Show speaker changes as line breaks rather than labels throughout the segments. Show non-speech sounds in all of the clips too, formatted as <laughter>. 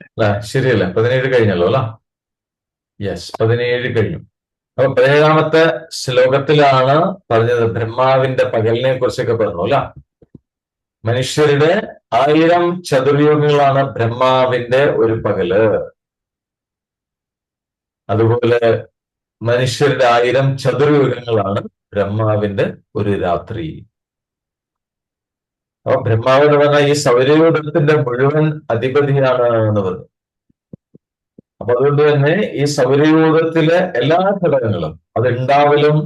അല്ല? ശരിയല്ല? പതിനേഴ് കഴിഞ്ഞല്ലോ അല്ല? യെസ് പതിനേഴ് കഴിഞ്ഞു. അപ്പൊ പതിനേഴാമത്തെ ശ്ലോകത്തിലാണ് പറഞ്ഞത് ബ്രഹ്മാവിന്റെ പകലിനെ കുറിച്ചൊക്കെ പറഞ്ഞു അല്ല? മനുഷ്യരുടെ ആയിരം ചതുർയുഗങ്ങളാണ് ബ്രഹ്മാവിന്റെ ഒരു പകൽ. അതുപോലെ മനുഷ്യരുടെ ആയിരം ചതുർയുഗങ്ങളാണ് ബ്രഹ്മാവിന്റെ ഒരു രാത്രി. അപ്പൊ ബ്രഹ്മാവ് എന്ന് പറഞ്ഞാൽ ഈ സൗരയൂഥത്തിന്റെ മുഴുവൻ അധിപതിയാണ് എന്ന് പറഞ്ഞു അപ്പൊ അതുകൊണ്ട് തന്നെ ഈ സൗരയൂഥത്തിലെ എല്ലാ ഘടകങ്ങളും അത് ഉണ്ടാവലും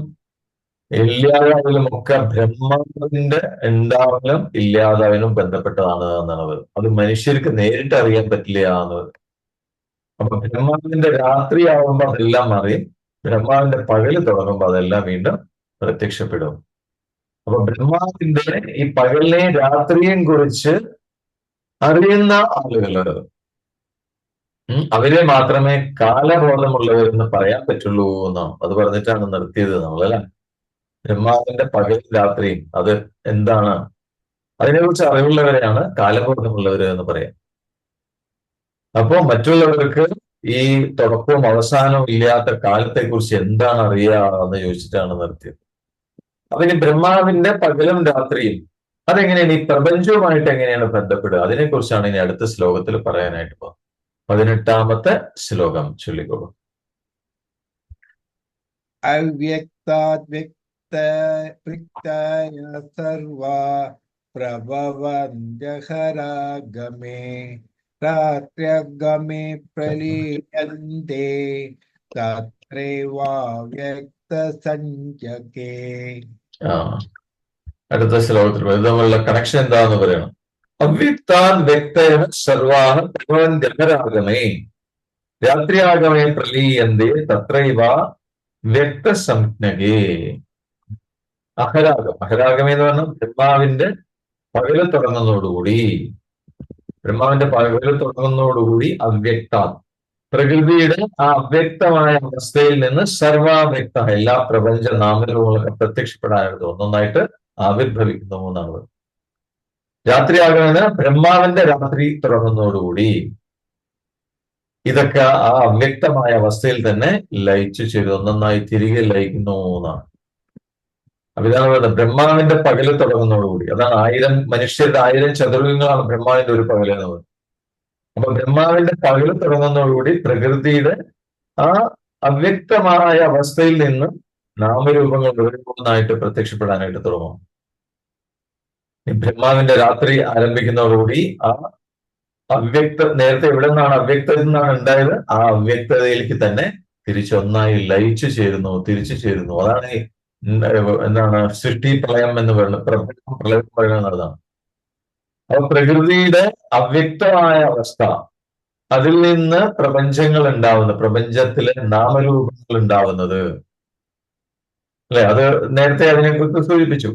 ഇല്ലാതാവലും ഒക്കെ ബ്രഹ്മാവിന്റെ ഉണ്ടാവലും ഇല്ലാതാവലും ബന്ധപ്പെട്ടതാണ് എന്നാണ് പറയുന്നത്. അത് മനുഷ്യർക്ക് നേരിട്ട് അറിയാൻ പറ്റില്ല എന്ന് അപ്പൊ ബ്രഹ്മാവിന്റെ രാത്രി ആവുമ്പോൾ അതെല്ലാം അറിയും ബ്രഹ്മാവിന്റെ പകൽ തുടങ്ങുമ്പോൾ അതെല്ലാം വീണ്ടും പ്രത്യക്ഷപ്പെടും. അപ്പൊ ബ്രഹ്മാവിന്റെ ഈ പകലിനെയും രാത്രിയെയും കുറിച്ച് അറിയുന്ന ആളുകൾ അവരെ മാത്രമേ കാലബോധമുള്ളവരെന്ന് പറയാൻ പറ്റുള്ളൂ എന്നാണ്. അത് പറഞ്ഞിട്ടാണ് നിർത്തിയത് നമ്മൾ നമ്മളല്ലേ? ബ്രഹ്മാവിന്റെ പകൽ രാത്രിയും അത് എന്താണ്? അതിനെക്കുറിച്ച് അറിവുള്ളവരെയാണ് കാലബോധമുള്ളവർ എന്ന് പറയാം. അപ്പോ മറ്റുള്ളവർക്ക് ഈ തുടക്കവും അവസാനവും ഇല്ലാത്ത കാലത്തെ കുറിച്ച് എന്താണ് അറിയുക എന്ന് ചോദിച്ചിട്ടാണ് നിർത്തിയത്. അപ്പൊ ഇനി ബ്രഹ്മാവിന്റെ പകലും രാത്രിയും അതെങ്ങനെയാണ്? ഈ പ്രപഞ്ചവുമായിട്ട് എങ്ങനെയാണ് ബന്ധപ്പെടുക? അതിനെക്കുറിച്ചാണ് ഇനി അടുത്ത ശ്ലോകത്തിൽ പറയാനായിട്ട് പോകുന്നത്. പതിനെട്ടാമത്തെ ശ്ലോകം ചൊല്ലിക്കോളൂ.
പ്രഭവന്ത്യഹരാഗമേ രാത്ര്യഗമേ പ്രലീയന്തേ തത്രൈവാവ്യക്ത സഞ്ജകേ
ആ അടുത്ത ശ്ലോകത്തിൽ ഇത് തമ്മിലുള്ള കണക്ഷൻ എന്താന്ന് പറയണം. അവ്യക്താൻ വ്യക്തേന സർവാഹ രാത്രി രാത്രിയാഗമേ പ്രലീയന്തേ തത്രൈവ വ്യക്തസംജ്ഞകേ. അഹരാഗം. അഹരാഗമേ എന്ന് പറഞ്ഞാൽ ബ്രഹ്മാവിന്റെ പകൽ തുടങ്ങുന്നതോടുകൂടി. ബ്രഹ്മാവിന്റെ പകൽ തുടങ്ങുന്നതോടുകൂടി അവ്യക്ത. പ്രകൃതിയുടെ ആ അവ്യക്തമായ അവസ്ഥയിൽ നിന്ന് സർവാവ്യക്ത എല്ലാ പ്രപഞ്ച നാമരൂപങ്ങളൊക്കെ പ്രത്യക്ഷപ്പെടാനായിട്ട് ഒന്നൊന്നായിട്ട് ആവിർഭവിക്കുന്നു എന്നാണ്. ആകുന്നതിന് ബ്രഹ്മാവിന്റെ രാത്രി തുടങ്ങുന്നതോടുകൂടി ഇതൊക്കെ ആ അവ്യക്തമായ അവസ്ഥയിൽ തന്നെ ലയിച്ചു ചെയ്തു ഒന്നൊന്നായി തിരികെ ലയിക്കുന്നു എന്നാണ്. അപ്പൊ പറയുന്നത് ബ്രഹ്മാവിന്റെ പകൽ തുടങ്ങുന്നതോടുകൂടി. അതാണ് ആയിരം മനുഷ്യരുടെ ആയിരം ചതുരങ്ങളാണ് ബ്രഹ്മാവിന്റെ ഒരു പകലെന്ന് പറയുന്നത് അപ്പൊ ബ്രഹ്മാവിന്റെ പകൽ തുടങ്ങുന്നതോടുകൂടി പ്രകൃതിയുടെ ആ അവ്യക്തമായ അവസ്ഥയിൽ നിന്ന് നാമരൂപങ്ങൾ ഓരോന്നായിട്ട് പ്രത്യക്ഷപ്പെടാനായിട്ട് തുടങ്ങും. ഈ ബ്രഹ്മാവിന്റെ രാത്രി ആരംഭിക്കുന്നതോടുകൂടി ആ അവ്യക്ത നേരത്തെ എവിടെ നിന്നാണ് അവ്യക്തതയിൽ നിന്നാണ് ഉണ്ടായത്? ആ അവ്യക്തതയിലേക്ക് തന്നെ തിരിച്ചൊന്നായി ലയിച്ചു ചേരുന്നു തിരിച്ചു ചേരുന്നു. അതാണ് എന്താണ് സൃഷ്ടി പ്രളയം എന്ന് പറയുന്നത് പ്രപഞ്ചം പ്രളയം പറയുന്നത് അതാണ് അപ്പൊ പ്രകൃതിയുടെ അവ്യക്തമായ അവസ്ഥ. അതിൽ നിന്ന് പ്രപഞ്ചങ്ങൾ ഉണ്ടാവുന്നത് പ്രപഞ്ചത്തിലെ നാമരൂപങ്ങൾ ഉണ്ടാവുന്നത്. അല്ലെ? അത് നേരത്തെ അതിനെക്കുറിച്ച് സൂചിപ്പിച്ചു.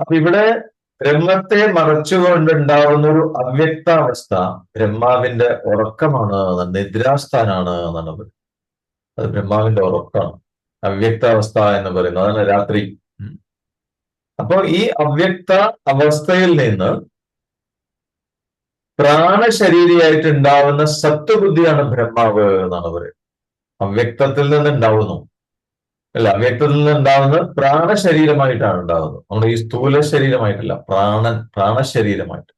അപ്പൊ ഇവിടെ ബ്രഹ്മത്തെ മറച്ചുകൊണ്ടുണ്ടാവുന്ന ഒരു അവ്യക്താവസ്ഥ ബ്രഹ്മാവിന്റെ ഉറക്കമാണ് നിദ്രാസ്ഥാനാണ് എന്നാണ് പറയുന്നത്. അത് ബ്രഹ്മാവിന്റെ ഉറക്കമാണ് അവ്യക്താവസ്ഥ എന്ന് പറയുന്നത്. അതാണ് രാത്രി ഉം. അപ്പൊ ഈ അവ്യക്ത അവസ്ഥയിൽ നിന്ന് പ്രാണശരീരിയായിട്ട് ഉണ്ടാവുന്ന സത്വബുദ്ധിയാണ് ബ്രഹ്മാവ് എന്നാണ് പറയുന്നത്. അവ്യക്തത്തിൽ നിന്ന് ഉണ്ടാവുന്നു അല്ല അവ്യക്തത്തിൽ നിന്ന് ഉണ്ടാവുന്നത് പ്രാണശരീരമായിട്ടാണ് ഉണ്ടാവുന്നത്. നമ്മുടെ ഈ സ്ഥൂല ശരീരമായിട്ടല്ല പ്രാണൻ പ്രാണശരീരമായിട്ട്.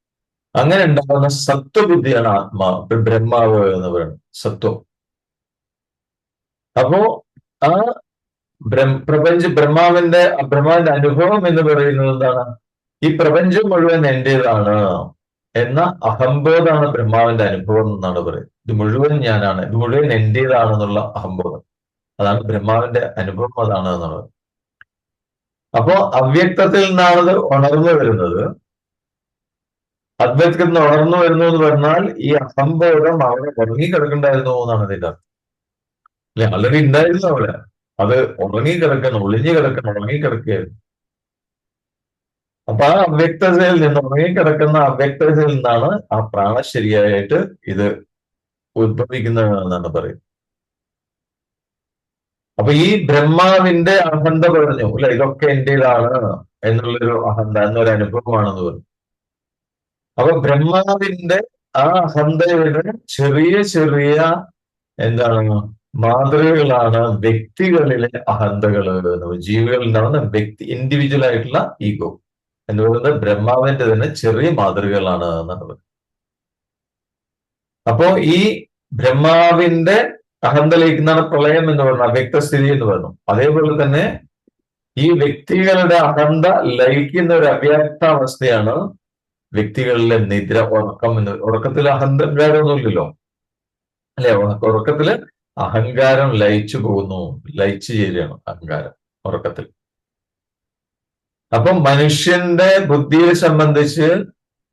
അങ്ങനെ ഉണ്ടാവുന്ന സത്വബുദ്ധിയാണ് ആത്മാ ബ്രഹ്മാവ് എന്ന് പറയുന്നത് സത്വം. അപ്പോ ആ പ്രപഞ്ച ബ്രഹ്മാവിന്റെ ബ്രഹ്മാവിന്റെ അനുഭവം എന്ന് പറയുന്നത് എന്താണ്? ഈ പ്രപഞ്ചം മുഴുവൻ എന്റേതാണ് എന്ന അഹംബോധാണ് ബ്രഹ്മാവിന്റെ അനുഭവം എന്നാണ് പറയുന്നത്. ഇത് മുഴുവൻ ഞാനാണ് ഇത് മുഴുവൻ എന്റേതാണെന്നുള്ള അഹംബോധം. അതാണ് ബ്രഹ്മാവിന്റെ അനുഭവം അതാണ് എന്നുള്ളത്. അപ്പോ അവ്യക്തത്തിൽ നിന്നാണത് ഉണർന്നു വരുന്നത്. അദ്വൈത്തിൽ നിന്ന് ഉണർന്നു വരുന്നു എന്ന് പറഞ്ഞാൽ ഈ അഹംബോധം അവിടെ ഉറങ്ങിക്കിടക്കണ്ടായിരുന്നു എന്നാണ് ഇതിന്റെ അല്ലെ? ആൾറെഡി ഉണ്ടായിരുന്നു അവിടെ. അത് ഉറങ്ങിക്കിടക്കണം ഒളിഞ്ഞു കിടക്കണം ഉറങ്ങിക്കിടക്കുകയായിരുന്നു അപ്പൊ ആ അവ്യക്തതയിൽ നിന്ന് ഉറങ്ങിക്കിടക്കുന്ന അവ്യക്തതയിൽ നിന്നാണ് ആ പ്രാണ ശരിയായിട്ട് ഇത് ഉത്ഭവിക്കുന്നതെന്നാണ് പറയുന്നത്. അപ്പൊ ഈ ബ്രഹ്മാവിന്റെ അഹന്ത പറഞ്ഞു അല്ലെ? ഇതൊക്കെ എന്റേതാണ് എന്നുള്ളൊരു അഹന്ത എന്നൊരു അനുഭവമാണെന്ന് പറഞ്ഞു. അപ്പൊ ബ്രഹ്മാവിന്റെ ആ അഹന്തയുടെ ചെറിയ ചെറിയ എന്താണ് മാതൃകകളാണ് വ്യക്തികളിലെ അഹന്തകൾ ജീവികളിൽ നടന്ന വ്യക്തി ഇൻഡിവിജ്വൽ ആയിട്ടുള്ള ഈഗോ എന്ന് പറയുന്നത് ബ്രഹ്മാവിന്റെ തന്നെ ചെറിയ മാതൃകകളാണ് എന്നാണ് പറയുന്നത് അപ്പോ ഈ ബ്രഹ്മാവിന്റെ അഹന്ത ലയിക്കുന്നതാണ് പ്രളയം എന്ന് പറയുന്നത്? അവ്യക്തസ്ഥിതി എന്ന് പറയുന്നു. അതേപോലെ തന്നെ ഈ വ്യക്തികളുടെ അഹന്ത ലയിക്കുന്ന ഒരു അവ്യക്താവസ്ഥയാണ് വ്യക്തികളിലെ നിദ്ര ഉറക്കം എന്ന് ഉറക്കത്തിൽ അഹങ്കാരമൊന്നുമില്ലല്ലോ അല്ലെ? ഉറക്കത്തിൽ അഹങ്കാരം ലയിച്ചു പോകുന്നു. ലയിച്ചു ചേരുകയാണ് അഹങ്കാരം ഉറക്കത്തിൽ. അപ്പം മനുഷ്യന്റെ ബുദ്ധിയെ സംബന്ധിച്ച്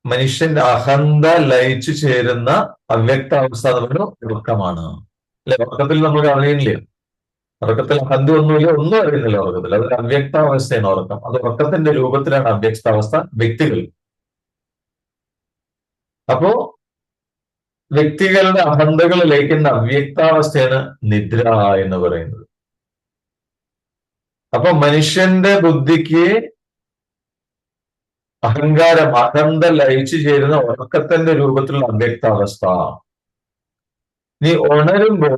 മനുഷ്യന്റെ അഹന്ത ലയിച്ചു ചേരുന്ന അവ്യക്ത അവസ്ഥ എന്ന് പറയുന്നത് ഉറക്കമാണ്. അല്ലെ? ഉറക്കത്തിൽ നമ്മൾ അറിയുന്നില്ല ഉറക്കത്തിൽ അഹന്ത ഒന്നുമില്ല ഒന്നും അറിയുന്നില്ല ഉറക്കത്തിൽ. അതൊരു അവ്യക്താവസ്ഥയാണ് ഉറക്കം. അത് ഉറക്കത്തിന്റെ രൂപത്തിലാണ് അവ്യക്താവസ്ഥ വ്യക്തികൾ. അപ്പോ വ്യക്തികളുടെ അഹന്തകൾ ലയിക്കുന്ന അവ്യക്താവസ്ഥയാണ് നിദ്ര എന്ന് പറയുന്നത്. അപ്പൊ മനുഷ്യന്റെ ബുദ്ധിക്ക് അഹങ്കാരം അഹന്ത ലയിച്ചു ചേരുന്ന ഉറക്കത്തിന്റെ രൂപത്തിലുള്ള അവ്യക്താവസ്ഥ. നീ ഉണരുമ്പോ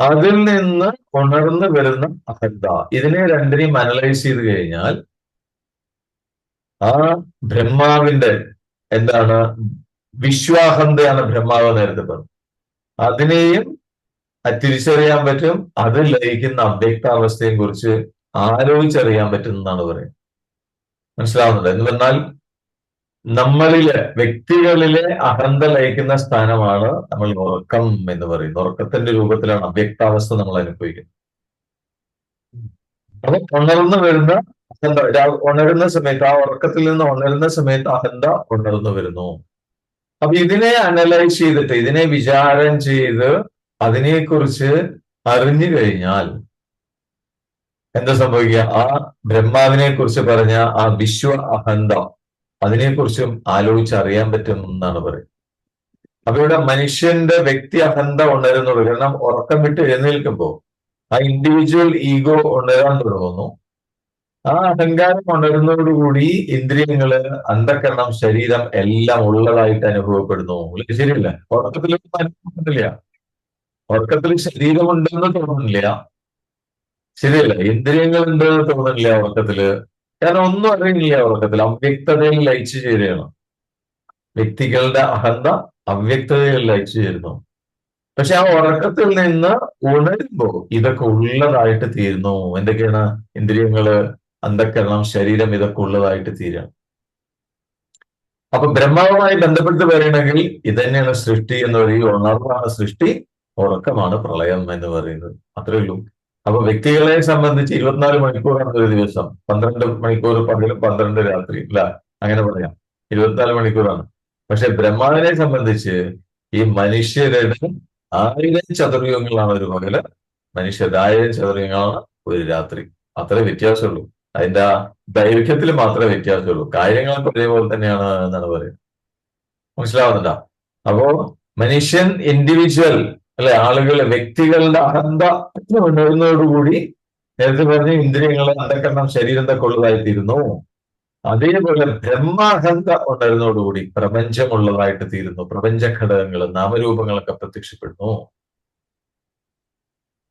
അതിൽ നിന്ന് ഉണർന്നു വരുന്ന അഹന്ത. ഇതിനെ രണ്ടിനെയും അനലൈസ് ചെയ്ത് കഴിഞ്ഞാൽ ആ ബ്രഹ്മാവിന്റെ എന്താണ് വിശ്വാഹന്തയാണ് ബ്രഹ്മാവ് നേരത്തെ പറഞ്ഞത് അതിനെയും തിരിച്ചറിയാൻ പറ്റും അത് ലയിക്കുന്ന അവ്യക്താവസ്ഥയെ കുറിച്ച് ആലോചിച്ചറിയാൻ പറ്റും എന്നാണ് പറയുന്നത്. മനസ്സിലാവുന്നത് എന്ന് പറഞ്ഞാൽ നമ്മളിലെ വ്യക്തികളിലെ അഹന്ത ലയിക്കുന്ന സ്ഥാനമാണ് നമ്മൾ ഉറക്കം എന്ന് പറയുന്നത്. ഉറക്കത്തിന്റെ രൂപത്തിലാണ് അവ്യക്താവസ്ഥ നമ്മൾ അനുഭവിക്കുന്നത്. അപ്പൊ ഉണർന്നു വരുന്ന അഹന്ത ഉണരുന്ന സമയത്ത് ആ ഉറക്കത്തിൽ നിന്ന് ഉണരുന്ന സമയത്ത് അഹന്ത ഉണർന്നു വരുന്നു. അപ്പൊ ഇതിനെ അനലൈസ് ചെയ്തിട്ട് ഇതിനെ വിചാരം ചെയ്ത് അതിനെക്കുറിച്ച് അറിഞ്ഞു കഴിഞ്ഞാൽ എന്താ സംഭവിക്കുക? ആ ബ്രഹ്മാവിനെ കുറിച്ച് പറഞ്ഞ ആ വിശ്വ അഹന്ത അതിനെക്കുറിച്ചും ആലോചിച്ചറിയാൻ പറ്റും എന്നാണ് പറയുന്നത്. അപ്പൊ ഇവിടെ മനുഷ്യന്റെ വ്യക്തി അഹന്ത ഉണരുന്നുള്ളൂ. കാരണം ഉറക്കം വിട്ട് എഴുന്നേൽക്കുമ്പോൾ ആ ഇൻഡിവിജ്വൽ ഈഗോ ഉണരാൻ തുടങ്ങുന്നു. ആ അഹങ്കാരം ഉണരുന്നതോടുകൂടി ഇന്ദ്രിയങ്ങൾ അന്ധക്കരണം ശരീരം എല്ലാം ഉള്ളതായിട്ട് അനുഭവപ്പെടുന്നു. ശരിയല്ല. ഉറക്കത്തിൽ അനുഭവപ്പെടുന്നില്ല ഉറക്കത്തിൽ ശരീരമുണ്ടെന്ന് തോന്നുന്നില്ല. ശരിയല്ല. ഇന്ദ്രിയങ്ങൾ ഉണ്ടെന്ന് തോന്നുന്നില്ല ഉറക്കത്തിൽ. കാരണം ഒന്നും അറിയുന്നില്ല ഉറക്കത്തിൽ. അവ്യക്തതയിൽ ലയിച്ചു ചേരുകയാണ്. വ്യക്തികളുടെ അഹന്ത അവ്യക്തതയിൽ ലയിച്ചു ചേരുന്നു. പക്ഷെ ആ ഉറക്കത്തിൽ നിന്ന് ഉണരുമ്പോ ഇതൊക്കെ ഉള്ളതായിട്ട് തീരുന്നു. എന്തൊക്കെയാണ് ഇന്ദ്രിയങ്ങൾ? അന്ധക്കരണം ശരീരം ഇതൊക്കെ ഉള്ളതായിട്ട് തീരാം. അപ്പൊ ബ്രഹ്മാവുമായി ബന്ധപ്പെട്ട് പറയണമെങ്കിൽ ഇതന്നെയാണ് സൃഷ്ടി എന്ന് പറയുന്നത്. ഉണർവാണ് സൃഷ്ടി ഉറക്കമാണ് പ്രളയം എന്ന് പറയുന്നത്. അത്രേ ഉള്ളൂ. അപ്പൊ വ്യക്തികളെ സംബന്ധിച്ച് ഇരുപത്തിനാല് മണിക്കൂറാണ് ഒരു ദിവസം. പന്ത്രണ്ട് മണിക്കൂർ പകലും പന്ത്രണ്ട് രാത്രി അല്ല അങ്ങനെ പറയാം. ഇരുപത്തിനാല് മണിക്കൂറാണ് പക്ഷെ ബ്രഹ്മാവിനെ സംബന്ധിച്ച് ഈ മനുഷ്യരുടെ ആയിരം ചതുർയുഗങ്ങളാണ് ഒരു പകൽ. മനുഷ്യരുടെ ആയിരം ചതുർയുഗങ്ങളാണ് ഒരു രാത്രി. അത്രേ വ്യത്യാസമുള്ളൂ. അതിന്റെ ദൈർഘ്യത്തിൽ മാത്രമേ വ്യത്യാസമുള്ളൂ. കാര്യങ്ങളൊക്കെ ഒരേപോലെ തന്നെയാണ് എന്നാണ് പറയുന്നത്. മനസ്സിലാവുന്നുണ്ടോ? അപ്പോ മനുഷ്യൻ ഇൻഡിവിജ്വൽ അല്ലെ ആളുകൾ വ്യക്തികളുടെ അഹന്ത ഉണരുന്നതോടുകൂടി നേരത്തെ പറഞ്ഞ ഇന്ദ്രിയങ്ങളെ അന്ധകരണം ശരീരം ഒക്കെ ഉള്ളതായിത്തീരുന്നു. അതേപോലെ ബ്രഹ്മാഹന്ത ഉണരുന്നതോടുകൂടി പ്രപഞ്ചമുള്ളതായിട്ട് തീരുന്നു. പ്രപഞ്ച ഘടകങ്ങൾ നാമരൂപങ്ങളൊക്കെ പ്രത്യക്ഷപ്പെടുന്നു.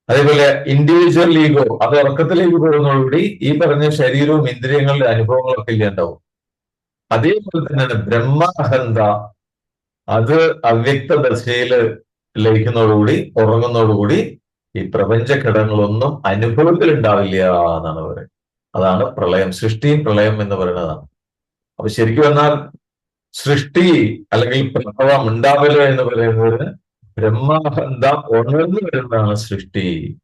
അതേപോലെ ഇൻഡിവിജ്വൽ ഈഗോ അത് ഉറക്കത്തിലേക്ക് പോകുന്നതോടുകൂടി ഈ പറഞ്ഞ ശരീരവും ഇന്ദ്രിയങ്ങളുടെ അനുഭവങ്ങളൊക്കെ ഇല്ലാണ്ടാവും അതേപോലെ തന്നെയാണ് ബ്രഹ്മാഹന്ത അത് അവ്യക്ത ദശയിൽ ലയിക്കുന്നതോടുകൂടി ഉറങ്ങുന്നതോടുകൂടി ഈ പ്രപഞ്ച ഘടകങ്ങളൊന്നും അനുഭവത്തിൽ ഉണ്ടാവില്ല എന്നാണ് പറയുന്നത്. അതാണ് പ്രളയം സൃഷ്ടിയും പ്രളയം എന്ന് പറയുന്നതാണ്. അപ്പൊ ശരിക്കും എന്നാൽ സൃഷ്ടി അല്ലെങ്കിൽ പ്രഭവം ഉണ്ടാവില്ല എന്ന് പറയുന്നത് ബ്രഹ്മാഹന്ത ഉണർന്നു വരുന്നതാണ് സൃഷ്ടി.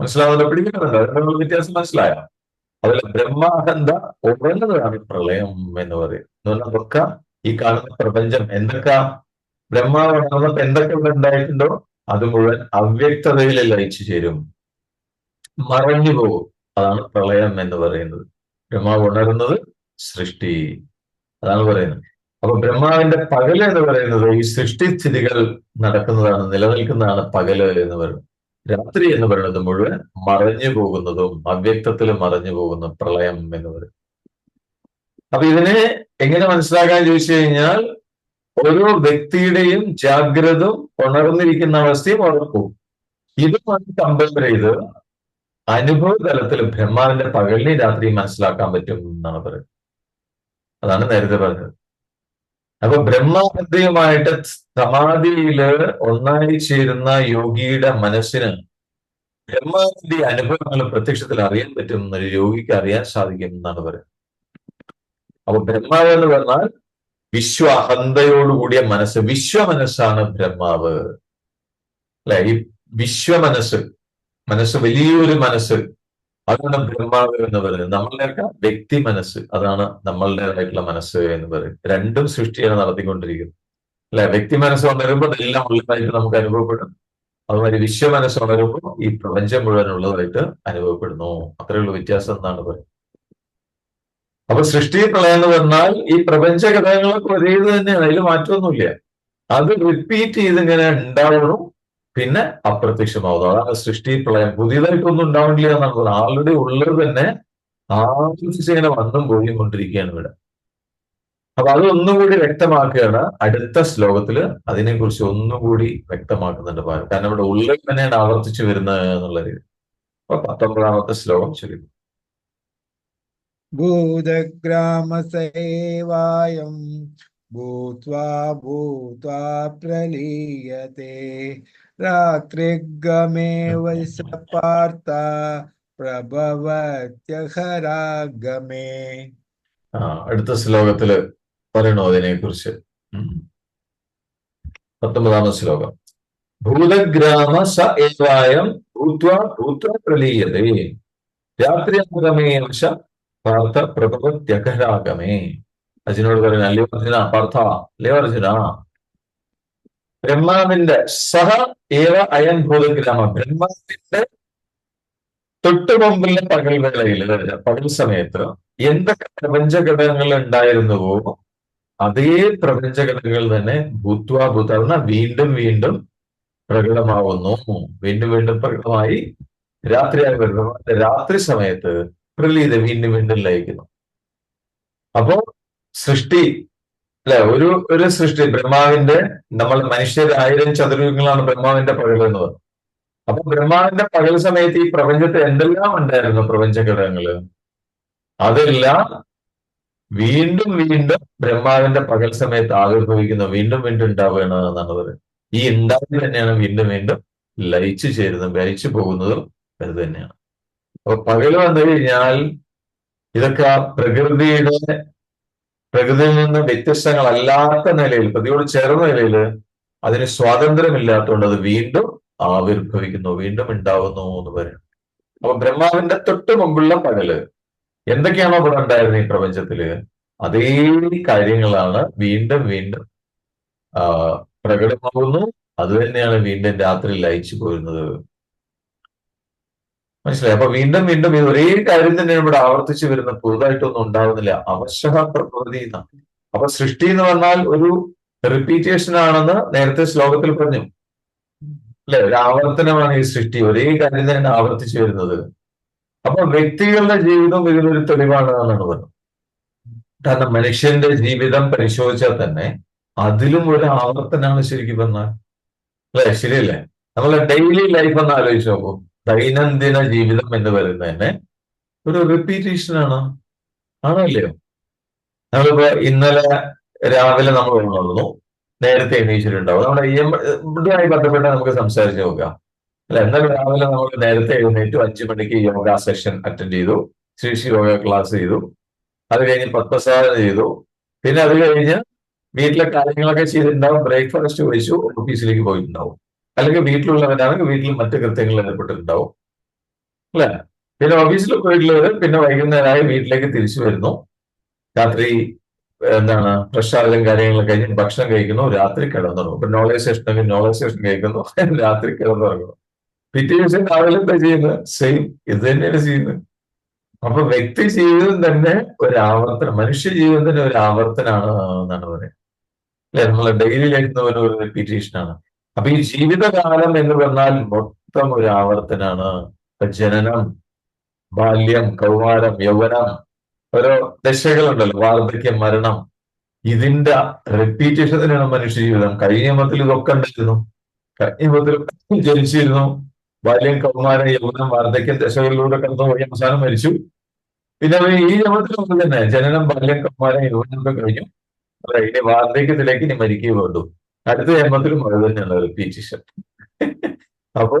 മനസ്സിലാവുന്നത് പിടിക്കുന്നുണ്ടോ? അതിനുള്ള വ്യത്യാസം മനസ്സിലായോ? അതിൽ ബ്രഹ്മാഹന്ത ഉറങ്ങുന്നതാണ് പ്രളയം എന്ന് പറയും. എന്ന് ഈ കാണുന്ന പ്രപഞ്ചം എന്തൊക്കെ ബ്രഹ്മാവ് ഉണർന്നപ്പോ എന്തൊക്കെ ഇവിടെ ഉണ്ടായിട്ടുണ്ടോ? അത് മുഴുവൻ അവ്യക്തതയിൽ ലയിച്ചു ചേരും. മറഞ്ഞു പോകും. അതാണ് പ്രളയം എന്ന് പറയുന്നത്. ബ്രഹ്മാവ് ഉണരുന്നത് സൃഷ്ടി. അതാണ് പറയുന്നത്. അപ്പൊ ബ്രഹ്മാവിന്റെ പകൽ എന്ന് പറയുന്നത് ഈ സൃഷ്ടിസ്ഥിതികൾ നടക്കുന്നതാണ് നിലനിൽക്കുന്നതാണ് പകൽ എന്ന് പറയുന്നത്. രാത്രി എന്ന് പറയുന്നത് മുഴുവൻ മറഞ്ഞു പോകുന്നതും അവ്യക്തത്തിൽ മറഞ്ഞു പോകുന്ന പ്രളയം എന്ന് പറയും അപ്പൊ ഇതിനെ എങ്ങനെ മനസ്സിലാക്കാൻ ചോദിച്ചു കഴിഞ്ഞാൽ ഓരോ വ്യക്തിയുടെയും ജാഗ്രതും ഉണർന്നിരിക്കുന്ന അവസ്ഥയും ഉണർക്കും. ഇതുമായി കമ്പയർ ചെയ്ത് അനുഭവ തലത്തിൽ ബ്രഹ്മാവിന്റെ പകലിനെയും രാത്രിയും മനസ്സിലാക്കാൻ പറ്റും എന്നാണ് പറയുന്നത്. അതാണ് നേരത്തെ പറഞ്ഞത്. അപ്പൊ ബ്രഹ്മാനന്ദയുമായിട്ട് സമാധിയിൽ ഒന്നായി ചേരുന്ന യോഗിയുടെ മനസ്സിന് ബ്രഹ്മാവിന്റെ അനുഭവങ്ങൾ പ്രത്യക്ഷത്തിൽ അറിയാൻ പറ്റും ഒരു യോഗിക്ക് അറിയാൻ സാധിക്കും എന്നാണ് പറയുന്നത്. അപ്പൊ ബ്രഹ്മാവ് എന്ന് പറഞ്ഞാൽ വിശ്വ അഹന്തയോടുകൂടിയ മനസ്സ് വിശ്വ മനസ്സാണ് ബ്രഹ്മാവ്. അല്ലെ? ഈ വിശ്വ മനസ്സ് മനസ്സ് വലിയൊരു മനസ്സ്. അതാണ് ബ്രഹ്മാവ് എന്ന് പറയുന്നത്. നമ്മളുടെ വ്യക്തി മനസ്സ്. അതാണ് നമ്മളുടേതായിട്ടുള്ള മനസ്സ് എന്ന് പറയും രണ്ടും സൃഷ്ടിയാണ് നടത്തിക്കൊണ്ടിരിക്കുന്നത്. അല്ലെ? വ്യക്തി മനസ്സ് ഉണരുമ്പോൾ എല്ലാം ഉള്ളതായിട്ട് നമുക്ക് അനുഭവപ്പെടും. അതുമാതിരി വിശ്വ മനസ്സ് ഉണരുമ്പോൾ ഈ പ്രപഞ്ചം മുഴുവൻ ഉള്ളതായിട്ട് അനുഭവപ്പെടുന്നു. അത്രയുള്ള വ്യത്യാസം എന്നാണ് പറയുന്നത്. അപ്പൊ സൃഷ്ടി പ്രളയം എന്ന് പറഞ്ഞാൽ ഈ പ്രപഞ്ച ഘടകങ്ങളൊക്കെ ഒരേ തന്നെയാണ്. അതിൽ മാറ്റമൊന്നുമില്ല. അത് റിപ്പീറ്റ് ചെയ്ത് ഇങ്ങനെ ഉണ്ടാവണം. പിന്നെ അപ്രത്യക്ഷമാവുന്നു. അതാണ് സൃഷ്ടി പ്രളയം പുതിയതായിട്ടൊന്നും ഉണ്ടാവില്ല എന്നാണ് പറയുന്നത് ആൾറെഡി ഉള്ളത് തന്നെ ആവർത്തിച്ച് ഇങ്ങനെ വന്നും പോയും കൊണ്ടിരിക്കുകയാണ് ഇവിടെ. അപ്പൊ അത് ഒന്നുകൂടി വ്യക്തമാക്കുകയാണ്. അടുത്ത ശ്ലോകത്തിൽ അതിനെക്കുറിച്ച് ഒന്നുകൂടി വ്യക്തമാക്കുന്നുണ്ട് ഭാരം കാരണം ഇവിടെ ഉള്ളിൽ തന്നെയാണ് ആവർത്തിച്ചു വരുന്നത് എന്നുള്ള രീതി. അപ്പൊ പത്തൊമ്പതാമത്തെ ശ്ലോകം ചൊല്ലി
ഭൂതഗ്രാമസേവായം ഭൂത്വാ ഭൂത്വാ പ്രലീയത്തെ. രാത്രിഗമേ വൈസ പാർത്ത പ്രഭവത്യഹരാഗമേ.
ആ അടുത്ത ശ്ലോകത്തിൽ പറയണോ അതിനെ കുറിച്ച് പത്തൊമ്പതാമത് ശ്ലോകം. ഭൂതഗ്രാമ സ ഏവായം ഭൂത്വ ഭൂത്വ പ്രലീയതേ. രാത്രിയാഗമേ വശ പാർത്ഥ പ്രഭവത്യഹരാഗമേ. അർജുനോട് പറയുന്ന അല്ലയോ അർജുന? പാർത്ഥ അല്ലയോ അർജുന? ബ്രഹ്മാവിന്റെ സഹ ഏവ അയൻ ഭൂതഗ്രാമ ബ്രഹ്മാവിന്റെ തൊട്ടുമുമ്പിലെ പകൽ വേളയിൽ പകൽ സമയത്ത് എന്തൊക്കെ പ്രപഞ്ചഘടകങ്ങൾ ഉണ്ടായിരുന്നുവോ അതേ പ്രപഞ്ചഘടകങ്ങൾ തന്നെ ഭൂത്വാ ഭൂത വീണ്ടും വീണ്ടും പ്രകടമാവുന്നു. വീണ്ടും വീണ്ടും പ്രകടമായി. രാത്രിയായി വരുന്നു. രാത്രി സമയത്ത് പ്രലീത വീണ്ടും വീണ്ടും ലയിക്കുന്നു. അപ്പോ സൃഷ്ടി അല്ലെ? ഒരു ഒരു സൃഷ്ടി. ബ്രഹ്മാവിന്റെ നമ്മൾ മനുഷ്യർ ആയിരം ചതുരങ്ങളാണ് ബ്രഹ്മാവിന്റെ പകൽ എന്ന് പറയുന്നത് അപ്പൊ ബ്രഹ്മാവിന്റെ പകൽ സമയത്ത് ഈ പ്രപഞ്ചത്തിൽ എന്തെല്ലാം ഉണ്ടായിരുന്നു പ്രപഞ്ച ഘടകങ്ങൾ അതെല്ലാം വീണ്ടും വീണ്ടും ബ്രഹ്മാവിന്റെ പകൽ സമയത്ത് ആവിർഭവിക്കുന്നു. വീണ്ടും വീണ്ടും ഉണ്ടാവുകയാണ് പറയുന്നത്. ഈ ഉണ്ടാവുക തന്നെയാണ് വീണ്ടും വീണ്ടും ലയിച്ചു ചേരുന്നതും ലയിച്ചു പോകുന്നതും അത് തന്നെയാണ്. അപ്പൊ പകൽ വന്നു കഴിഞ്ഞാൽ ഇതൊക്കെ പ്രകൃതിയുടെ പ്രകൃതിയിൽ നിന്ന് വ്യത്യസ്തങ്ങളല്ലാത്ത നിലയിൽ പ്രതിയോട് ചേർന്ന നിലയിൽ അതിന് സ്വാതന്ത്ര്യമില്ലാത്തതുകൊണ്ട് അത് വീണ്ടും ആവിർഭവിക്കുന്നു വീണ്ടും ഉണ്ടാവുന്നു എന്ന് പറയും അപ്പൊ ബ്രഹ്മാവിന്റെ തൊട്ട് മുമ്പുള്ള പകൽ എന്തൊക്കെയാണോ അവിടെ ഉണ്ടായിരുന്നത് ഈ പ്രപഞ്ചത്തിൽ അതേ കാര്യങ്ങളാണ് വീണ്ടും വീണ്ടും പ്രകടമാകുന്നു അത് തന്നെയാണ് വീണ്ടും രാത്രി ലയിച്ചു പോരുന്നത്. മനസ്സിലായി? അപ്പൊ വീണ്ടും വീണ്ടും ഇത് ഒരേ കാര്യം തന്നെ ഇവിടെ ആവർത്തിച്ചു വരുന്ന പുതുതായിട്ടൊന്നും ഉണ്ടാവുന്നില്ല. അവശഹ പ്രകൃതി എന്നാണ് അപ്പൊ സൃഷ്ടി എന്ന് പറഞ്ഞാൽ ഒരു റിപ്പീറ്റേഷൻ ആണെന്ന് നേരത്തെ ശ്ലോകത്തിൽ പറഞ്ഞു. അല്ലെ? ഒരു ആവർത്തനമാണ് ഈ സൃഷ്ടി. ഒരേ കാര്യം തന്നെ ആവർത്തിച്ചു വരുന്നത്. അപ്പൊ വ്യക്തികളുടെ ജീവിതം ഇതിനൊരു തെളിവാണ് എന്നാണ് പറഞ്ഞത്. കാരണം മനുഷ്യന്റെ ജീവിതം പരിശോധിച്ചാൽ തന്നെ അതിലും ഒരു ആവർത്തനാണ് ശരിക്കും പറഞ്ഞാൽ. അല്ലെ? ശരിയല്ലേ? നമ്മളെ ഡെയിലി ലൈഫ് ഒന്ന് ആലോചിച്ച് നോക്കൂ. ദൈനംദിന ജീവിതം എന്ന് പറയുന്നതന്നെ ഒരു റിപ്പീറ്റേഷൻ ആണ്. ആണോ ഇല്ലയോ നമ്മളിപ്പോ ഇന്നലെ രാവിലെ നമ്മൾ ഉണർന്നു നേരത്തെ എണീച്ചിട്ടുണ്ടാവും. നമ്മുടെ ഈ ഇതുമായി ബന്ധപ്പെട്ട് നമുക്ക് സംസാരിച്ച് നോക്കാം. അല്ല ഇന്നലെ രാവിലെ നമ്മൾ നേരത്തെ എഴുന്നേറ്റു അഞ്ചു മണിക്ക് യോഗ സെഷൻ അറ്റൻഡ് ചെയ്തു. ശ്രീ യോഗ ക്ലാസ് ചെയ്തു. അത് കഴിഞ്ഞ് പത്മസാധന ചെയ്തു. പിന്നെ അത് കഴിഞ്ഞ് വീട്ടിലെ കാര്യങ്ങളൊക്കെ ചെയ്തിട്ടുണ്ടാവും. ബ്രേക്ക്ഫാസ്റ്റ് കഴിച്ചു ഓഫീസിലേക്ക് പോയിട്ടുണ്ടാവും. അല്ലെങ്കിൽ വീട്ടിലുള്ളവരാണെങ്കിൽ വീട്ടിൽ മറ്റു കൃത്യങ്ങളിൽ ഏർപ്പെട്ടിട്ടുണ്ടാവും. അല്ലെ? പിന്നെ ഓഫീസിൽ പോയിട്ടുള്ളവർ പിന്നെ വൈകുന്നേരമായി വീട്ടിലേക്ക് തിരിച്ചു വരുന്നു. രാത്രി എന്താണ് പ്രസാദം കാര്യങ്ങളൊക്കെ കഴിഞ്ഞ് ഭക്ഷണം കഴിക്കുന്നു. രാത്രി കിടന്നുറങ്ങും. ഇപ്പൊ നോളേജ് സെഷൻ നോളേജ് സെഷൻ കഴിക്കുന്നു. <laughs> രാത്രി കിടന്നുറങ്ങുന്നു പിറ്റേ ദിവസം രാവിലെ എന്താ ചെയ്യുന്നത് സെയിം ഇത് തന്നെയാണ് ചെയ്യുന്നത് അപ്പൊ വ്യക്തി ജീവിതം തന്നെ ഒരു ആവർത്തനം. മനുഷ്യ ജീവിതം തന്നെ ഒരു ആവർത്തനാണ് എന്നാണ് പറയുന്നത്. അല്ലെ? നമ്മളെ ഡെയിലി ലൈഫ് ഒരു റിപ്പീറ്റേഷൻ ആണ്. അപ്പൊ ഈ ജീവിതകാലം എന്ന് പറഞ്ഞാൽ മൊത്തം ഒരു ആവർത്തനാണ്. ജനനം ബാല്യം കൗമാരം യൗവനം ഓരോ ദശകളുണ്ടല്ലോ. വാർദ്ധക്യം മരണം. ഇതിന്റെ റിപ്പീറ്റേഷനാണ് മനുഷ്യ ജീവിതം കഴിഞ്ഞ മതത്തിൽ ഇതൊക്കെ ഉണ്ടായിരുന്നു. കഴിഞ്ഞ മതത്തിൽ ജനിച്ചിരുന്നു. ബാല്യം കൗമാരം യൗവനം വാർദ്ധക്യം ദശകളിലൂടെ കടന്നുപോയി അവസാനം മരിച്ചു. പിന്നെ ഈ ജന്മത്തിലൊക്കെ തന്നെ. ജനനം ബാല്യം കൗമാരം യൗവനം ഒക്കെ കഴിഞ്ഞു. ഇനി വാർദ്ധക്യത്തിലേക്ക് ഇനി മരിക്കുകയേ അടുത്ത ജന്മത്തിലും അത് തന്നെയാണ് റിപ്പീറ്റേഷൻ അപ്പൊ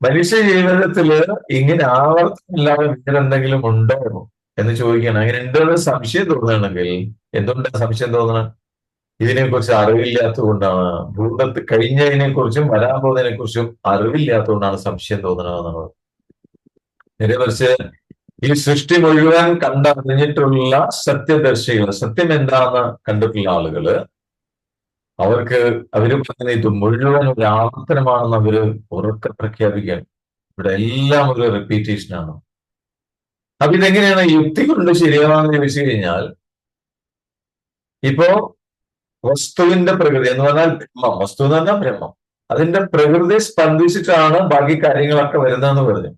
മനുഷ്യ ജീവിതത്തിൽ ഇങ്ങനെ ആവർത്തനമില്ലാതെ വേറെ എന്തെങ്കിലും ഉണ്ടോ എന്ന് ചോദിക്കണം. അങ്ങനെ ഉണ്ടോ സംശയം തോന്നുകയാണെങ്കിൽ എന്തുകൊണ്ടാണ് സംശയം തോന്നണം? ഇതിനെക്കുറിച്ച് അറിവില്ലാത്തത് കൊണ്ടാണ് ഭൂതത്ത് കഴിഞ്ഞതിനെ കുറിച്ചും വരാൻ പോകുന്നതിനെ കുറിച്ചും അറിവില്ലാത്തതുകൊണ്ടാണ് സംശയം തോന്നണമെന്നുള്ളത് നേരെ മറിച്ച് ഈ സൃഷ്ടി മുഴുവൻ കണ്ടറിഞ്ഞിട്ടുള്ള സത്യദർശികൾ സത്യം എന്താണെന്ന് കണ്ടിട്ടുള്ള ആളുകൾ അവർക്ക് അവർ പറയുന്ന ഇത് മുഴുവൻ ഒരു ആവർത്തനമാണെന്ന് അവർ ഉറക്കെ പ്രഖ്യാപിക്കുകയാണ് ഇവിടെ എല്ലാം ഒരു റിപ്പീറ്റേഷൻ ആണ്. അപ്പൊ ഇതെങ്ങനെയാണ്? യുക്തി കൊണ്ട് ശരിയാണെന്ന് ചോദിച്ചു കഴിഞ്ഞാൽ ഇപ്പോ വസ്തുവിന്റെ പ്രകൃതി എന്ന് പറഞ്ഞാൽ ബ്രഹ്മം. വസ്തു എന്ന് പറഞ്ഞാൽ ബ്രഹ്മം. അതിന്റെ പ്രകൃതി സ്പന്ദിച്ചിട്ടാണ് ബാക്കി കാര്യങ്ങളൊക്കെ വരുന്നതെന്ന് പറഞ്ഞു.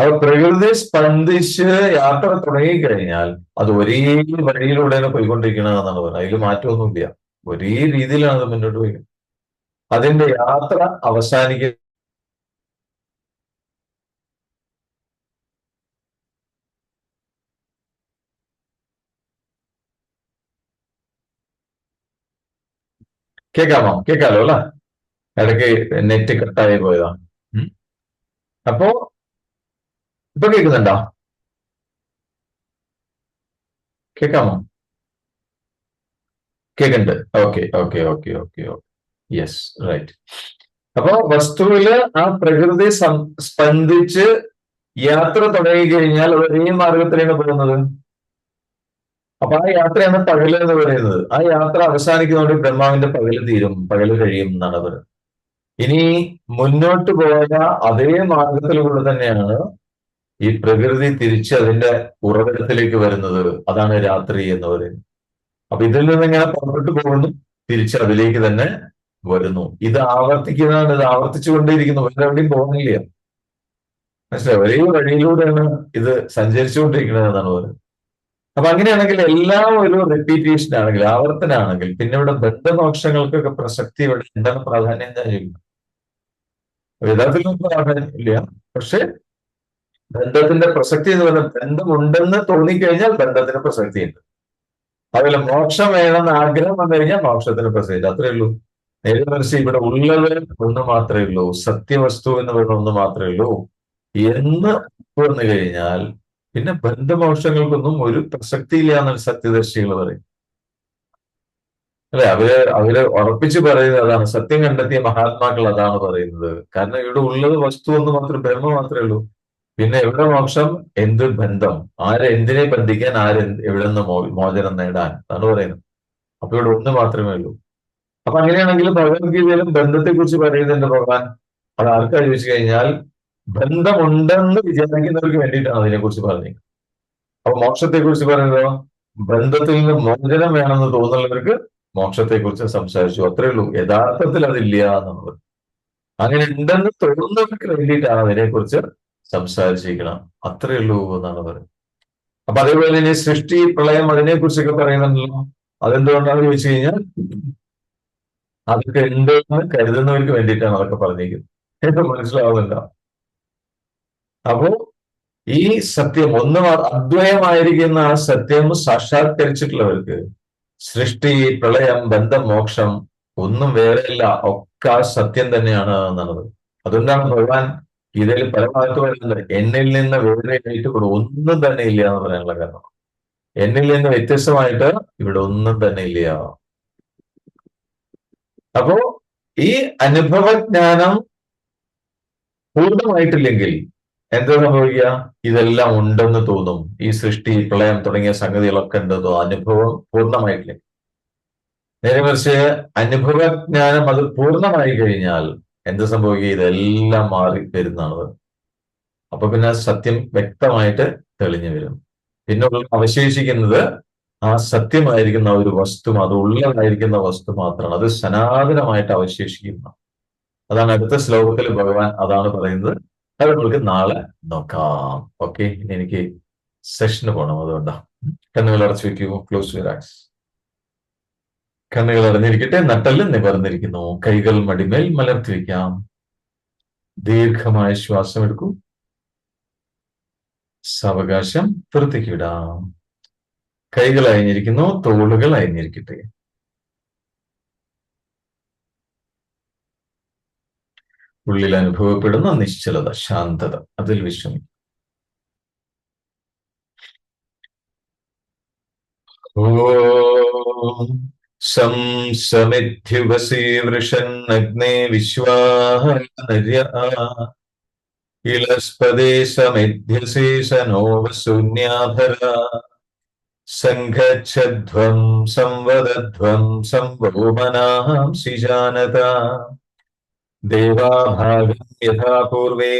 അപ്പൊ പ്രകൃതി സ്പന്ദിച്ച് യാത്ര തുടങ്ങിക്കഴിഞ്ഞാൽ അത് ഒരേ വഴിയിലൂടെയാണ് പോയിക്കൊണ്ടിരിക്കണമെന്നാണ് പറഞ്ഞത്. അതിൽ മാറ്റമൊന്നുമില്ല. ഒരേ രീതിയിലാണ് അത് മുന്നോട്ട് പോയി. അതിന്റെ യാത്ര അവസാനിക്കുക കേൾക്കാമോ കേൾക്കാലോ അല്ല? ഇടയ്ക്ക് നെറ്റ് കട്ടായി പോയതാ. അപ്പോ ഇപ്പൊ കേൾക്കുന്നുണ്ടോ? കേൾക്കാമോ കേൾക്കുന്നുണ്ട് okay okay okay okay okay yes right അപ്പോ വസ്തുവിൽ ആ പ്രകൃതി സ്പന്ദിച്ച് യാത്ര തുടങ്ങി കഴിഞ്ഞാൽ ഒരേ മാർഗത്തിലാണ് പോകുന്നത്. അപ്പൊ ആ യാത്രയാണ് പകൽ എന്ന് പറയുന്നത്. ആ യാത്ര അവസാനിക്കുന്നതുകൊണ്ട് ബ്രഹ്മാവിന്റെ പകൽ തീരും പകൽ കഴിയും എന്നാണ് പറയുന്നത്. ഇനി മുന്നോട്ട് പോയ അതേ മാർഗത്തിലൂടെ തന്നെയാണ് ഈ പ്രകൃതി തിരിച്ച് അതിന്റെ ഉറവിടത്തിലേക്ക് വരുന്നത്. അതാണ് രാത്രി എന്ന് പറയുന്നത്. അപ്പൊ ഇതിൽ നിന്ന് ഇങ്ങനെ പുറപ്പെട്ടു പോകുന്നു. തിരിച്ച് അതിലേക്ക് തന്നെ വരുന്നു. ഇത് ആവർത്തിക്കുന്നതാണ് ഇത് ആവർത്തിച്ചു കൊണ്ടേയിരിക്കുന്നു. വേറെ എവിടെയും പോകുന്നില്ല. മനസ്സിലായി? ഒരേ വഴിയിലൂടെയാണ് ഇത് സഞ്ചരിച്ചുകൊണ്ടിരിക്കുന്നത് എന്നാണ് പറയുന്നത്. അപ്പൊ അങ്ങനെയാണെങ്കിൽ എല്ലാം ഒരു റിപ്പീറ്റേഷൻ ആണെങ്കിൽ ആവർത്തനാണെങ്കിൽ പിന്നെ ഇവിടെ ബന്ധമോക്ഷങ്ങൾക്കൊക്കെ പ്രസക്തി ഇവിടെ എന്താണ് പ്രാധാന്യം എന്താ ചോദിക്കുന്നു യഥാർത്ഥത്തിൽ പ്രാധാന്യം ഇല്ല. പക്ഷെ ബന്ധത്തിന്റെ പ്രസക്തി എന്ന് പറഞ്ഞാൽ ബന്ധമുണ്ടെന്ന് തോന്നിക്കഴിഞ്ഞാൽ ബന്ധത്തിന് പ്രസക്തിയുണ്ട്. അതുപോലെ മോക്ഷം വേണമെന്ന് ആഗ്രഹം വന്നു കഴിഞ്ഞാൽ മോക്ഷത്തിന് പ്രസംഗിച്ചു അത്രേ ഉള്ളൂ. നേരെ ഇവിടെ ഉള്ളത് ഒന്ന് മാത്രമേ ഉള്ളൂ. സത്യവസ്തു എന്ന് പറയുന്ന ഒന്ന് മാത്രമേ ഉള്ളൂ. എന്ന് വന്നു കഴിഞ്ഞാൽ പിന്നെ ബന്ധമോക്ഷങ്ങൾക്കൊന്നും ഒരു പ്രസക്തിയില്ല എന്നൊരു സത്യദർശികൾ പറയും. അല്ലെ? അവർ അവർ ഉറപ്പിച്ച് പറയുന്നത് അതാണ്. സത്യം കണ്ടെത്തിയ മഹാത്മാക്കൾ അതാണ് പറയുന്നത്. കാരണം ഇവിടെ ഉള്ളത് വസ്തു ഒന്ന് മാത്രം ബ്രഹ്മ മാത്രമേ ഉള്ളൂ. പിന്നെ എവിടെ മോക്ഷം എന്ത് ബന്ധം. ആരെ എന്തിനെ ബന്ധിക്കാൻ ആര് എവിടെ നിന്ന് മോചനം നേടാൻ? അതാണ് പറയുന്നത്. അപ്പൊ ഇവിടെ ഒന്ന് മാത്രമേ ഉള്ളൂ. അപ്പൊ അങ്ങനെയാണെങ്കിൽ ഭഗവത്ഗീതയിലും ബന്ധത്തെ കുറിച്ച് പറയുന്നുണ്ട് ഭഗവാൻ. അത് ആർക്കാ ചോദിച്ചു കഴിഞ്ഞാൽ ബന്ധമുണ്ടെന്ന് വിചാരിക്കുന്നവർക്ക് വേണ്ടിയിട്ടാണ് അതിനെക്കുറിച്ച് പറഞ്ഞത്. അപ്പൊ മോക്ഷത്തെ കുറിച്ച് പറയുന്നതോ ബന്ധത്തിൽ നിന്ന് മോചനം വേണമെന്ന് തോന്നുന്നവർക്ക് മോക്ഷത്തെ കുറിച്ച് സംസാരിച്ചു. അത്രേ ഉള്ളൂ. യഥാർത്ഥത്തിൽ അതില്ല എന്നുള്ളത്. അങ്ങനെ ഉണ്ടെന്ന് തോന്നുന്നവർക്ക് വേണ്ടിയിട്ടാണ് അതിനെക്കുറിച്ച് സംസാരിച്ചിരിക്കണം. അത്രയേ ഉള്ളൂ എന്നാണ് പറയുന്നത്. അപ്പൊ അതേപോലെ തന്നെ സൃഷ്ടി പ്രളയം അതിനെ കുറിച്ചൊക്കെ പറയുന്നുണ്ടല്ലോ. അതെന്തുകൊണ്ടാണെന്ന് ചോദിച്ചു കഴിഞ്ഞാൽ അതൊക്കെ എന്തെന്ന് കരുതുന്നവർക്ക് വേണ്ടിയിട്ടാണ് അതൊക്കെ പറഞ്ഞിരിക്കുന്നത്. മനസ്സിലാവുന്നില്ല അപ്പോ ഈ സത്യം ഒന്ന് അദ്വയമായിരിക്കുന്ന ആ സത്യം സാക്ഷാത്കരിച്ചിട്ടുള്ളവർക്ക് സൃഷ്ടി പ്രളയം ബന്ധം മോക്ഷം ഒന്നും വേറെയല്ല. ഒക്കെ ആ സത്യം തന്നെയാണ് എന്നുള്ളത്. അതുകൊണ്ടാണ് ഭഗവാൻ ഇതിൽ പരമാവധി പറയുന്നത് എന്നിൽ നിന്ന് വേറെയായിട്ട് ഇവിടെ ഒന്നും തന്നെ ഇല്ല എന്ന് പറയാനുള്ള കാരണം. എന്നിൽ നിന്ന് വ്യത്യസ്തമായിട്ട് ഇവിടെ ഒന്നും തന്നെ ഇല്ല. അപ്പോ ഈ അനുഭവജ്ഞാനം പൂർണമായിട്ടില്ലെങ്കിൽ എന്താ സംഭവിക്കുക? ഇതെല്ലാം ഉണ്ടെന്ന് തോന്നും. ഈ സൃഷ്ടി പ്രളയം തുടങ്ങിയ സംഗതികളൊക്കെ ഉണ്ടെന്നോ? അനുഭവം പൂർണമായിട്ടില്ല. നേരെ മറിച്ച് അനുഭവജ്ഞാനം അത് പൂർണമായി കഴിഞ്ഞാൽ എന്ത് സംഭവിക്കുക ഇതെല്ലാം മാറി വരുന്നതാണ് അപ്പൊ പിന്നെ സത്യം വ്യക്തമായിട്ട് തെളിഞ്ഞു വരും. പിന്നെ അവശേഷിക്കുന്നത് ആ സത്യമായിരിക്കുന്ന ഒരു വസ്തു അത് ഉള്ളതായിരിക്കുന്ന വസ്തു മാത്രമാണ്. അത് സനാതനമായിട്ട് അവശേഷിക്കുന്ന. അതാണ് അടുത്ത ശ്ലോകത്തിൽ ഭഗവാൻ അതാണ് പറയുന്നത്. അത് നമുക്ക് നാളെ നോക്കാം. ഓക്കെ? ഇനി എനിക്ക് സെഷന് പോകണം അതുകൊണ്ടാ. കണ്ണുകൾ അടച്ചു വെക്കൂ. ക്ലോസ് റിലാക്സ് കണ്ണുകൾ അടഞ്ഞിരിക്കട്ടെ നട്ടൽ നിവർന്നിരിക്കുന്നു. കൈകൾ മടിമേൽ മലർത്തി വയ്ക്കാം. ദീർഘമായ ശ്വാസം എടുക്കൂ. സാവകാശം പുറത്തേക്ക് കൈകൾ അയഞ്ഞിരിക്കുന്നു തോളുകൾ അയഞ്ഞിരിക്കട്ടെ. ഉള്ളിൽ അനുഭവപ്പെടുന്ന നിശ്ചലത ശാന്തത അതിൽ വിശ്രമിക്കും ഓം ശം സമിത്യുവസി വൃഷന്നഗ്നേ വിശ്വാഹനര്യ. ഇളസ്പദേ സമിധ്യശേഷനോ വസൂന്യാധര. സംഘച്ഛധ്വം സംവദധ്വം സംവോമനാം ശിജാനത ദേവാഭാഗം യഥാ പൂർവേ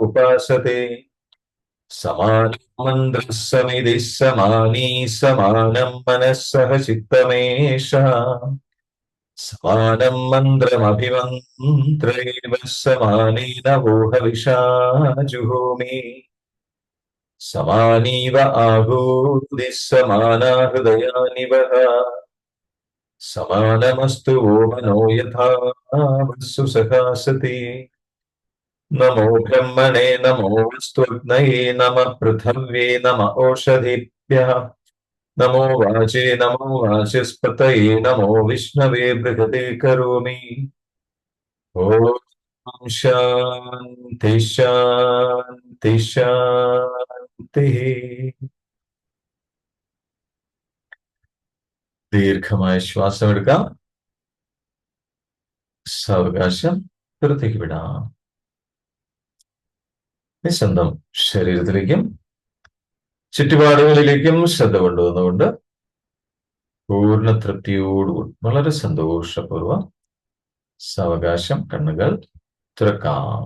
ഉപാസത്തെ സമാനം മന്ത്രസമിതി സമാനീ സമാനം മനസ്സഹ ചിത്തമേഷ സമാനം മന്ത്രമഭിമന്ത്രൈവ സമാനേന സമാനീവ ആഹൂതി സമാനാ സമാനമസ്തു വോ മനോ യഥാ വസ്സു സഹാസതി. നമോ ബ്രഹ്മണേ നമോ വസ്തുഗ്നയേ നമ പൃഥവ്യേ നമ ഓഷധിഭ്യ നമോ വാചേ നമോ വാചസ്പതയേ നമോ വിഷ്ണവേ ബൃഹതേ കരോമി ഓം ശാന്തി ശാന്തി ശാന്തി ദീർഘമായ ശ്വാസം എടുക്കാം സാവകാശം പുറത്തേക്ക് വിടാം നിശബ്ദം ശരീരത്തിലേക്കും ചുറ്റുപാടുകളിലേക്കും ശ്രദ്ധ കൊണ്ടുവന്നുകൊണ്ട് പൂർണ തൃപ്തിയോടുകൂടി വളരെ സന്തോഷപൂർവം സാവകാശം കണ്ണുകൾ തുറക്കാം.